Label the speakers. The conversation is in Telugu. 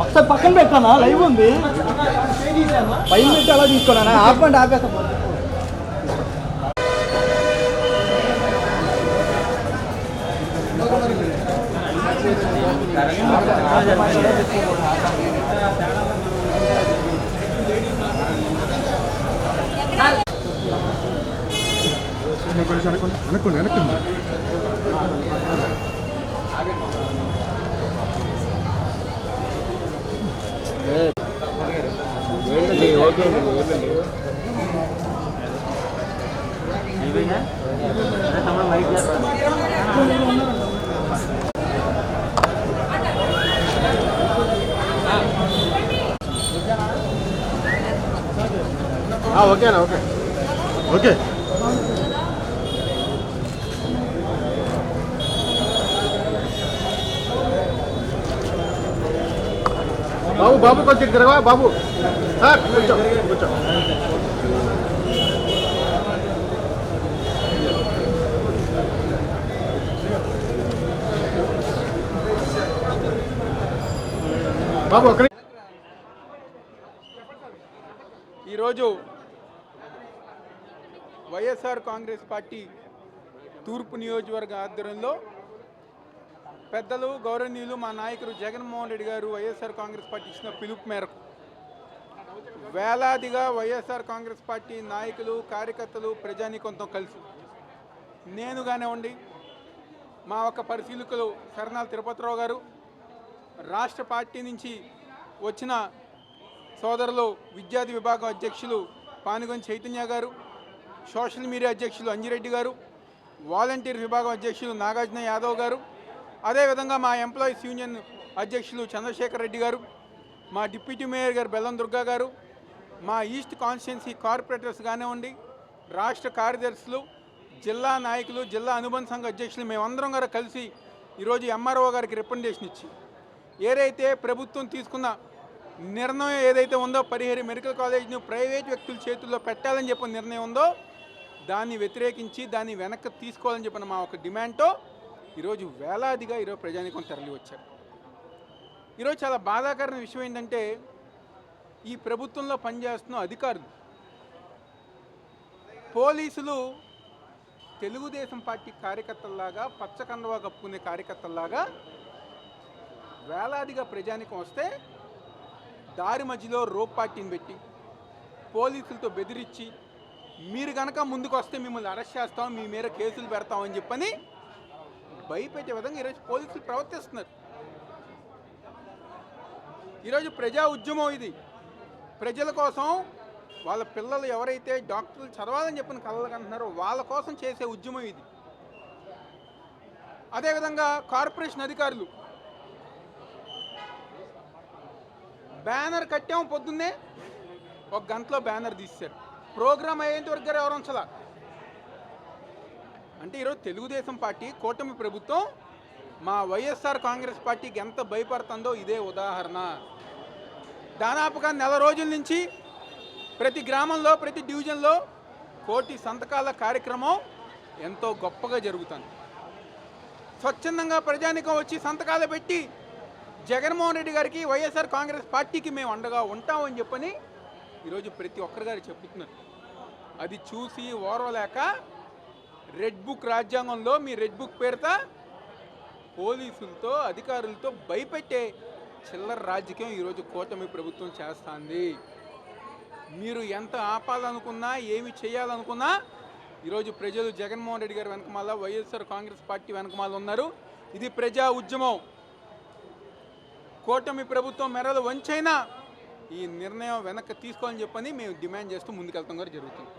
Speaker 1: ఒకసారి పక్కన పెట్టానా? లైవ్ ఉంది. పైన పెట్టి అలా తీసుకోనా? ఆపండి ఆపేస్తా.
Speaker 2: అనుకోండి వెనక్కండి ఓకేనా ఓకే. ఓకే. బాబు బాబు కొంచెం తిరగవా బాబు. సార్ బాబు అక్కడ
Speaker 3: ఈరోజు వైఎస్ఆర్ కాంగ్రెస్ పార్టీ తూర్పు నియోజకవర్గ ఆధ్వర్యంలో పెద్దలు గౌరవనీయులు మా నాయకుడు జగన్మోహన్ రెడ్డి గారు వైఎస్ఆర్ కాంగ్రెస్ పార్టీ ఇచ్చిన పిలుపు మేరకు వేలాదిగా వైఎస్ఆర్ కాంగ్రెస్ పార్టీ నాయకులు కార్యకర్తలు ప్రజానీకంతో కలిసి నేను కానివ్వండి మా ఒక్క పరిశీలకులు శరణాల తిరుపతిరావు గారు రాష్ట్ర పార్టీ నుంచి వచ్చిన సోదరులు విద్యార్థి విభాగం అధ్యక్షులు పానుగొని చైతన్య గారు సోషల్ మీడియా అధ్యక్షులు అంజిరెడ్డి గారు వాలంటీర్ విభాగం అధ్యక్షులు నాగార్జున యాదవ్ గారు అదేవిధంగా మా ఎంప్లాయీస్ యూనియన్ అధ్యక్షులు చంద్రశేఖర్ రెడ్డి గారు మా డిప్యూటీ మేయర్ గారు బెల్లం దుర్గా గారు మా ఈస్ట్ కాన్స్టిట్యున్సీ కార్పొరేటర్స్ కానివ్వండి రాష్ట్ర కార్యదర్శులు జిల్లా నాయకులు జిల్లా అనుబంధ సంఘ అధ్యక్షులు మేమందరం గారు కలిసి ఈరోజు ఎంఆర్ఓ గారికి రికమెండేషన్ ఇచ్చి ఏదైతే ప్రభుత్వం తీసుకున్న నిర్ణయం ఏదైతే ఉందో పరిహరి మెడికల్ కాలేజ్ను ప్రైవేట్ వ్యక్తుల చేతుల్లో పెట్టాలని చెప్పిన నిర్ణయం ఉందో దాన్ని వ్యతిరేకించి దాన్ని వెనక్కి తీసుకోవాలని చెప్పిన మా ఒక డిమాండ్తో ఈరోజు వేలాదిగా ఈరోజు ప్రజానికం తరలి వచ్చారు. ఈరోజు చాలా బాధాకరమైన విషయం ఏంటంటే ఈ ప్రభుత్వంలో పనిచేస్తున్న అధికారులు పోలీసులు తెలుగుదేశం పార్టీ కార్యకర్తల్లాగా పచ్చకండవా కప్పుకునే కార్యకర్తల్లాగా వేలాదిగా ప్రజానికం వస్తే దారి మధ్యలో రోప్ పార్టీని పెట్టి పోలీసులతో బెదిరించి మీరు కనుక ముందుకు వస్తే మిమ్మల్ని అరెస్ట్ చేస్తాం మీ మీద కేసులు పెడతామని చెప్పని భయపెట్టే విధంగా ఈరోజు పోలీసులు ప్రవర్తిస్తున్నారు. ఈరోజు ప్రజా ఉద్యమం ఇది. ప్రజల కోసం వాళ్ళ పిల్లలు ఎవరైతే డాక్టర్లు చదవాలని చెప్పిన కలలు అంటున్నారో వాళ్ళ కోసం చేసే ఉద్యమం ఇది. అదేవిధంగా కార్పొరేషన్ అధికారులు బ్యానర్ కట్టాము పొద్దున్నే. ఒక గంటలో బ్యానర్ తీశారు. ప్రోగ్రామ్ అయ్యేంత వరకు గారు ఎవరు ఉంచలా? అంటే ఈరోజు తెలుగుదేశం పార్టీ కూటమి ప్రభుత్వం మా వైఎస్ఆర్ కాంగ్రెస్ పార్టీకి ఎంత భయపడుతుందో ఇదే ఉదాహరణ. దాదాపుగా నెల రోజుల నుంచి ప్రతి గ్రామంలో ప్రతి డివిజన్లో కోటి సంతకాల కార్యక్రమం ఎంతో గొప్పగా జరుగుతుంది. స్వచ్ఛందంగా ప్రజానికం వచ్చి సంతకాలు పెట్టి జగన్మోహన్ రెడ్డి గారికి వైఎస్ఆర్ కాంగ్రెస్ పార్టీకి మేము అండగా ఉంటామని చెప్పని ఈరోజు ప్రతి ఒక్కరి గారు చెప్తున్నారు. అది చూసి ఓర్వలేక రెడ్ బుక్ రాజ్యాంగంలో మీ రెడ్ బుక్ పేరుతో పోలీసులతో అధికారులతో భయపెట్టే చిల్లర రాజకీయం ఈరోజు కూటమి ప్రభుత్వం చేస్తుంది. మీరు ఎంత ఆపాలనుకున్నా ఏమి చేయాలనుకున్నా ఈరోజు ప్రజలు జగన్మోహన్ రెడ్డి గారి వెనకమాల వైఎస్ఆర్ కాంగ్రెస్ పార్టీ వెనకమాల ఉన్నారు. ఇది ప్రజా ఉద్యమం. కూటమి ప్రభుత్వం మెరలు వంచైనా ఈ నిర్ణయం వెనక్కి తీసుకోవాలని చెప్పని మేము డిమాండ్ చేస్తూ ముందుకెళ్తాం కూడా జరుగుతుంది.